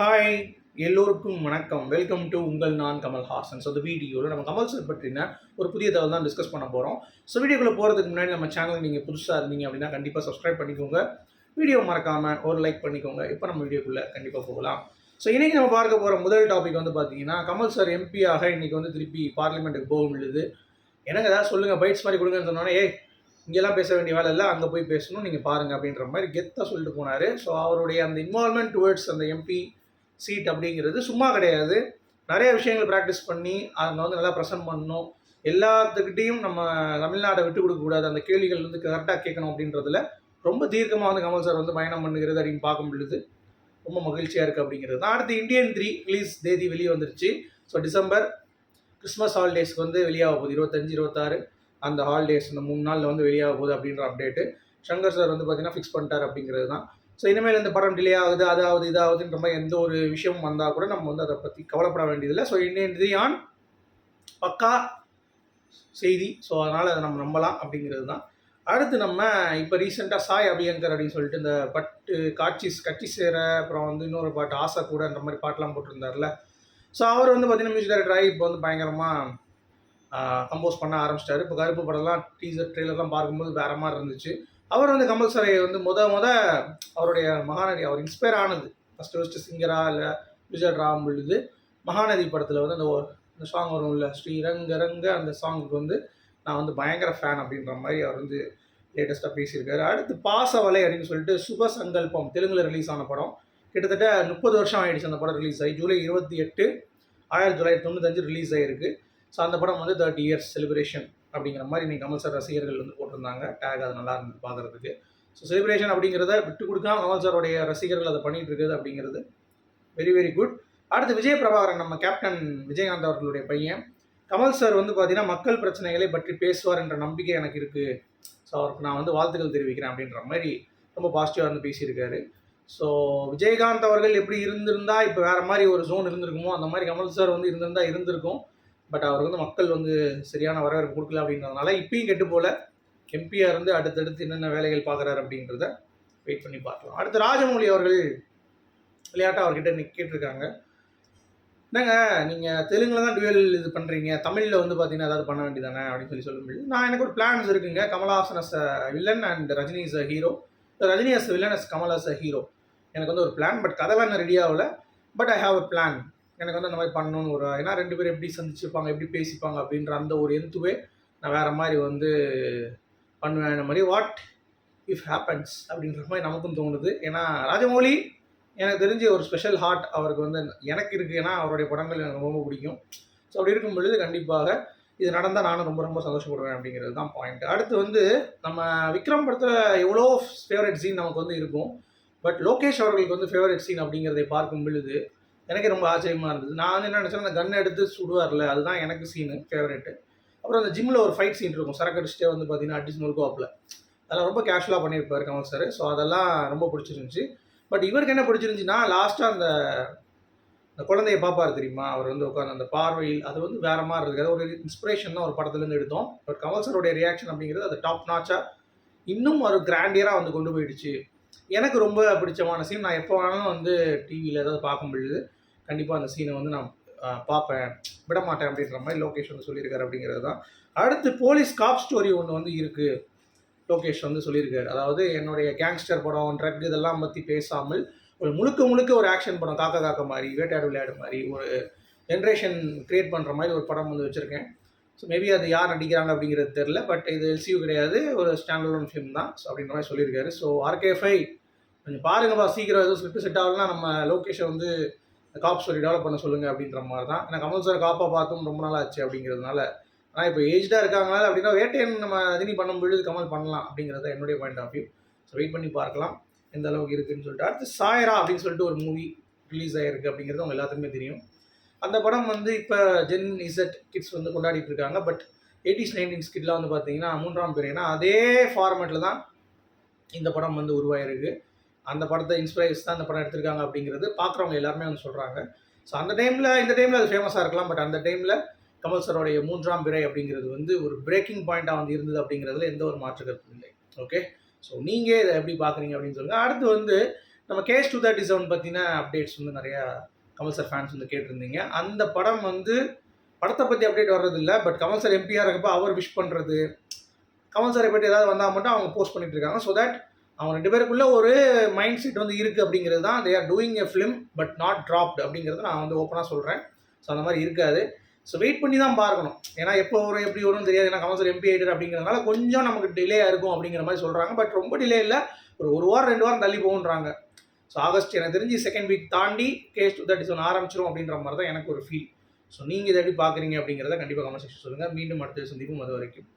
Hi எல்லோருக்கும் வணக்கம். Welcome to உங்கள் நான் கமல் ஹாசன். ஸோ இந்த வீடியோவில் நம்ம கமல் சார் பற்றின ஒரு புதிய தகவல் தான் டிஸ்கஸ் பண்ண போகிறோம் ஸோ வீடியோக்குள்ளே போகிறதுக்கு முன்னாடி நம்ம சேனல் நீங்கள் புதுசாக இருந்தீங்க அப்படின்னா கண்டிப்பாக சப்ஸ்கிரைப் பண்ணிக்கோங்க. வீடியோ மறக்காமல் ஒரு லைக் பண்ணிக்கோங்க. இப்போ நம்ம வீடியோக்குள்ளே கண்டிப்பாக போகலாம். ஸோ இன்றைக்கி நம்ம பார்க்க போகிற முதல் டாபிக் வந்து பார்த்தீங்கன்னா கமல் சார் எம்பியாக இன்றைக்கி வந்து திருப்பி பார்லிமெண்ட்டுக்கு போக முடியுது. எனக்கு ஏதாவது சொல்லுங்கள் பைட்ஸ் மாதிரி கொடுங்கன்னு சொன்னோன்னே ஏய் இங்கெல்லாம் பேச வேண்டிய வேலை இல்லை அங்கே போய் பேசணும் நீங்கள் பாருங்கள் அப்படின்ற மாதிரி கெத்தாக சொல்லிட்டு போனார். ஸோ அவருடைய அந்த இன்வால்மெண்ட் டுவர்ட்ஸ் அந்த எம்பி சீட் அப்படிங்கிறது சும்மா கிடையாது. நிறைய விஷயங்கள் ப்ராக்டிஸ் பண்ணி அவங்க வந்து நல்லா ப்ரெசென்ட் பண்ணணும். எல்லாத்துக்கிட்டேயும் நம்ம தமிழ்நாடை விட்டு கொடுக்கக்கூடாது அந்த கேள்விகள் வந்து கரெக்டாக கேட்கணும் அப்படின்றதுல ரொம்ப தீர்க்கமாக வந்து கமல் சார் வந்து பயணம் பண்ணுகிறது அப்படின்னு பார்க்கும் பொழுது ரொம்ப மகிழ்ச்சியாக இருக்குது அப்படிங்கிறது. தான் அடுத்து இந்தியன் த்ரீ ரிலீஸ் தேதி வெளியே வந்துருச்சு. ஸோ டிசம்பர் கிறிஸ்மஸ் ஹாலிடேஸ்க்கு வந்து வெளியாக போகுது. இருபத்தஞ்சு இருபத்தாறு அந்த ஹாலிடேஸ் இந்த மூணு நாளில் வந்து வெளியாக போகுது அப்படின்ற அப்டேட்டு சங்கர் சார் வந்து பார்த்தீங்கன்னா ஃபிக்ஸ் பண்ணிட்டார் அப்படிங்கிறது தான். ஸோ இனிமேல் இந்த படம் டிலே ஆகுது அதாவது இதாகுதுன்ற மாதிரி எந்த ஒரு விஷயமும் வந்தால் கூட நம்ம வந்து அதை பற்றி கவலைப்பட வேண்டியதில்லை. ஸோ இந்தியன் த்ரீ ஆன் பக்கா செய்தி. ஸோ அதனால் அதை நம்ம நம்பலாம் அப்படிங்கிறது தான். அடுத்து நம்ம இப்போ ரீசெண்டாக சாய் அபியங்கர் அப்படின்னு சொல்லிட்டு இந்த பட்டு காட்சி கட்சி சேர அப்புறம் வந்து இன்னொரு பாட்டு ஆசை கூடன்ற மாதிரி பாட்டெலாம் போட்டிருந்தார்ல ஸோ அவர் வந்து பார்த்தீங்கன்னா மியூசிக் டைரக்டர் ஆகி இப்போ வந்து பயங்கரமாக கம்போஸ் பண்ண ஆரம்பிச்சிட்டாரு. இப்போ கருப்பு படம்லாம் டீசர் ட்ரெய்லர்லாம் பார்க்கும்போது வேற மாதிரி இருந்துச்சு. அவர் வந்து கமல் சாரை வந்து முத முத அவருடைய மகாநதி அவர் இன்ஸ்பயர் ஆனது. ஃபஸ்ட்டு ஃபஸ்ட்டு சிங்கரா இல்லை விஜய் ராம் விழுது மகாநதி படத்தில் வந்து அந்த ஒரு- அந்த சாங் வரும் இல்லை ஸ்ரீரங்க ரங்க அந்த சாங்குக்கு வந்து நான் வந்து பயங்கர ஃபேன் அப்படின்ற மாதிரி அவர் வந்து லேட்டஸ்ட்டாக பேசியிருக்காரு. அடுத்து பாசவலை அப்படின்னு சொல்லிட்டு சுப சங்கல்பம் தெலுங்கில் ரிலீஸ் ஆன படம். கிட்டத்தட்ட முப்பது வருஷம் ஆயிடுச்சு அந்த படம் ரிலீஸ் ஆகி. ஜூலை இருபத்தி எட்டு ஆயிரத்தி தொள்ளாயிரத்தி தொண்ணூத்தஞ்சு ரிலீஸ் ஆகிருக்கு ஸோ அந்த படம் வந்து தேர்ட்டி இயர்ஸ் செலிப்ரேஷன் அப்படிங்கிற மாதிரி இன்னைக்கு கமல் சார் ரசிகர்கள் வந்து போட்டிருந்தாங்க. டேக் அது நல்லா இருந்தது பார்க்குறதுக்கு. ஸோ செலிப்ரேஷன் அப்படிங்கிறத விட்டு கொடுக்காம கமல் சாருடைய ரசிகர்கள் அதை பண்ணிட்டு இருக்குது அப்படிங்கிறது வெரி வெரி குட் அடுத்து விஜய் பிரபாகரன் நம்ம கேப்டன் விஜயகாந்த் அவர்களுடைய பையன். கமல் சார் வந்து பார்த்தீங்கன்னா மக்கள் பிரச்சனைகளை பற்றி பேசுவார் என்ற நம்பிக்கை எனக்கு இருக்குது ஸோ அவருக்கு நான் வந்து வாழ்த்துக்கள் தெரிவிக்கிறேன் அப்படின்ற மாதிரி ரொம்ப பாசிட்டிவாக வந்து பேசியிருக்காரு. ஸோ விஜயகாந்த் அவர்கள் எப்படி இருந்திருந்தா இப்போ வேறு மாதிரி ஒரு ஜோன் இருந்திருக்குமோ அந்த மாதிரி கமல் சார் வந்து இருந்திருந்தா இருந்திருக்கும். பட் அவர் வந்து மக்கள் வந்து சரியான வரவேற்பு கொடுக்கல அப்படின்றதுனால இப்பயும் கெட்டு போல. எம்பியாக இருந்து அடுத்தடுத்து என்னென்ன வேலைகள் பார்க்குறாரு அப்படின்றத வெயிட் பண்ணி பார்க்கலாம். அடுத்து ராஜமௌழி அவர்கள் விளையாட்டாக அவர்கிட்ட கேட்டிருக்காங்க. என்னங்க நீங்கள் தெலுங்கில் தான் டுவெல் இது பண்ணுறீங்க தமிழில் வந்து பார்த்தீங்கன்னா ஏதாவது பண்ண வேண்டியதானே அப்படின்னு சொல்லி சொல்ல முடியுது நான் எனக்கு ஒரு பிளான்ஸ் இருக்குங்க. Kamal Haasan as villain and Rajini is a hero Rajini as villain as Kamal as a hero எனக்கு வந்து ஒரு பிளான் பட் கதை இன்னும் ரெடி ஆகல. But I have a plan எனக்கு வந்து அந்த மாதிரி பண்ணணும்னு ஒரு ஏன்னா ரெண்டு பேரும் எப்படி சந்திச்சுப்பாங்க எப்படி பேசிப்பாங்க அப்படின்ற அந்த ஒரு எந்துவே நான் வேறு மாதிரி வந்து பண்ணுவேன். இந்த மாதிரி வாட் இஃப் ஹேப்பன்ஸ் அப்படின்ற மாதிரி நமக்கும் தோணுது. ஏன்னா ராஜமௌலி எனக்கு தெரிஞ்ச ஒரு ஸ்பெஷல் ஹார்ட் அவருக்கு வந்து எனக்கு இருக்குது ஏன்னா அவருடைய படங்கள் எனக்கு ரொம்ப பிடிக்கும். ஸோ அப்படி இருக்கும் பொழுது கண்டிப்பாக இது நடந்தால் நானும் ரொம்ப ரொம்ப சந்தோஷப்படுவேன் அப்படிங்கிறது தான் பாயிண்ட் அடுத்து வந்து நம்ம விக்ரம் படத்தில் எவ்வளோ ஃபேவரட் சீன் நமக்கு வந்து இருக்கும். பட் லோகேஷ் அவர்களுக்கு வந்து ஃபேவரட் சீன் அப்படிங்கிறதை பார்க்கும் பொழுது எனக்கு ரொம்ப ஆச்சரியமாக இருந்தது. நான் வந்து என்ன நினச்சேன் அந்த கன் எடுத்து சுடுவார்ல அதுதான் எனக்கு சீனு ஃபேவரெட்டு அப்புறம் அந்த ஜிம்மில் ஒரு ஃபைட் சீன் இருக்கும். சரக்கு அடிச்சுட்டே வந்து பார்த்தீங்கன்னா அடிச்சு கோப்பில் அதெல்லாம் ரொம்ப கேஷுவலாக பண்ணியிருப்பார் கமல் சார் ஸோ அதெல்லாம் ரொம்ப பிடிச்சிருந்துச்சி. பட் இவருக்கு என்ன பிடிச்சிருந்துச்சின்னா லாஸ்ட்டாக அந்த அந்த குழந்தைய பார்ப்பார் தெரியுமா? அவர் வந்து உட்காந்து அந்த பார்வையில் அது வந்து வேற மாதிரி இருக்குது அது ஒரு இன்ஸ்பிரேஷன் தான் ஒரு படத்துலேருந்து எடுத்தோம். பட் கமல் சாரோடைய ரியாக்ஷன் அப்படிங்கிறது அது டாப் நாச்சாக இன்னும் ஒரு கிராண்டியராக வந்து கொண்டு போயிடுச்சு. எனக்கு ரொம்ப பிடிச்சமான சீன் நான் எப்போ வேணாலும் வந்து டிவியில் ஏதாவது பார்க்க முடியுது. கண்டிப்பாக அந்த சீனை வந்து நான் பார்ப்பேன். விட மாட்டேன் அப்படின்ற மாதிரி லோகேஷ் வந்து சொல்லியிருக்காரு அப்படிங்கிறது தான். அடுத்து போலீஸ் காப் ஸ்டோரி ஒன்று வந்து இருக்குது லோகேஷ் வந்து சொல்லியிருக்காரு. அதாவது என்னுடைய கேங்ஸ்டர் படம் ட்ரக் இதெல்லாம் பற்றி பேசாமல் ஒரு முழுக்க முழுக்க ஒரு ஆக்ஷன் படம் காக்க காக்க மாதிரி வேட்டையாடு விளையாடு மாதிரி ஒரு ஜென்ரேஷன் க்ரியேட் பண்ணுற மாதிரி ஒரு படம் வந்து வச்சுருக்கேன். ஸோ மேபி அது யார் நடிக்கிறாங்க அப்படிங்கிறது தெரில பட் இது எல்சியூ கிடையாது. ஒரு ஸ்டாண்டர்ட் ஃபிலிம் தான். ஸோ அப்படின்ற மாதிரி சொல்லியிருக்காரு. ஸோ ஆர்கேஃபை கொஞ்சம் பாருங்கப்பா சீக்கிரம் எதுவும் ஸ்லிப்பு செட் ஆகலாம் நம்ம லோகேஷை வந்து காப் ஸ்டோரி டெவலப் பண்ண சொல்லுங்கள் அப்படின்ற மாதிரி தான் ஏன்னா கமல் சார் காப்பாக பார்த்தும் ரொம்ப நாள் ஆச்சு அப்படிங்கிறதுனால. ஆனால் இப்போ ஏஜ்டாக இருக்காங்களா அப்படின்னா வேட்டையன் நம்ம ரஜினி பண்ணும் பொழுது கமல் பண்ணலாம் அப்படிங்கிறது தான் என்னுடைய point of view so wait பண்ணி பார்க்கலாம். எந்த அளவுக்கு இருக்குன்னு சொல்லிட்டு. அடுத்து சாயரா அப்படின்னு சொல்லிட்டு ஒரு மூவி ரிலீஸ் ஆகிருக்கு அப்படிங்கிறது அவங்க எல்லாத்துக்குமே தெரியும். அந்த படம் வந்து இப்போ ஜென் இசட் கிட்ஸ் வந்து கொண்டாடிட்டு இருக்காங்க. பட் எயிட்டிஸ் நைன்டீன்ஸ் கிட்லாம் வந்து பார்த்தீங்கன்னா மூன்றாம் பேர். ஏன்னா அதே ஃபார்மேட்டில் தான் இந்த படம் வந்து உருவாயிருக்கு. அந்த படத்தை இன்ஸ்பிரேஸ் தான் அந்த படம் எடுத்திருக்காங்க அப்படிங்கிறது பார்க்குறவங்க எல்லாருமே வந்து சொல்கிறாங்க ஸோ அந்த டைமில் இந்த டைமில் அது ஃபேமஸாக இருக்கலாம் பட் அந்த டைமில் கமல் சரோடைய மூன்றாம் பிறை அப்படிங்கிறது வந்து ஒரு பிரேக்கிங் பாயிண்ட்டாக வந்து இருந்தது அப்படிங்கிறதுல எந்த ஒரு மாற்று கருத்தும் இல்லை. ஓகே ஸோ நீங்கள் இதை எப்படி பார்க்குறீங்க அப்படின்னு சொல்லுங்கள் அடுத்து வந்து நம்ம கேஸ் டூ தேர்ட்டி செவன் பற்றின அப்டேட்ஸ் வந்து நிறையா கமல் சார் ஃபேன்ஸ் வந்து கேட்டிருந்தீங்க. அந்த படம் வந்து படத்தை பற்றி அப்டேட் வர்றது இல்லை பட் கமல் சார் எம்பியாக இருக்கப்போ அவர் விஷ் பண்ணுறது கமல் சாரை பற்றி ஏதாவது வந்தால் மட்டும் அவங்க போஸ்ட் பண்ணிட்டு இருக்காங்க. ஸோ தட் அவங்க ரெண்டு பேருக்குள்ளே ஒரு மைண்ட் செட் வந்து இருக்குது அப்படிங்கிறது தான் they are doing a film but not dropped அப்படிங்கிறத நான் வந்து ஓப்பனாக சொல்கிறேன் ஸோ அந்த மாதிரி இருக்காது. ஸோ வெயிட் பண்ணி தான் பார்க்கணும். ஏன்னா எப்போ வரும் எப்படி வரும்னு தெரியாது. ஏன்னா கமல் சார் எம்பி ஆகிட்டு அப்படிங்கிறதுனால கொஞ்சம் நமக்கு டிலே இருக்கும் அப்படிங்கிற மாதிரி சொல்கிறாங்க பட் ரொம்ப டிலே இல்லை. ஒரு ஒரு வாரம் ரெண்டு வாரம் தள்ளி போகுன்றாங்க ஸோ ஆகஸ்ட் எனக்கு தெரிஞ்சு செகண்ட் வீக் தாண்டி கேஸ் டூ தேர்ட்டி செவன் ஆரம்பிச்சிரும் அப்படின்ற மாதிரி தான் எனக்கு ஒரு ஃபீல் ஸோ நீங்கள் இதை எப்படி பார்க்குறீங்க அப்படிங்கிறத கண்டிப்பாக கமெண்ட் செக்ஷன் சொல்லுங்கள் மீண்டும் அடுத்த சந்திக்கும் அது வரைக்கும்.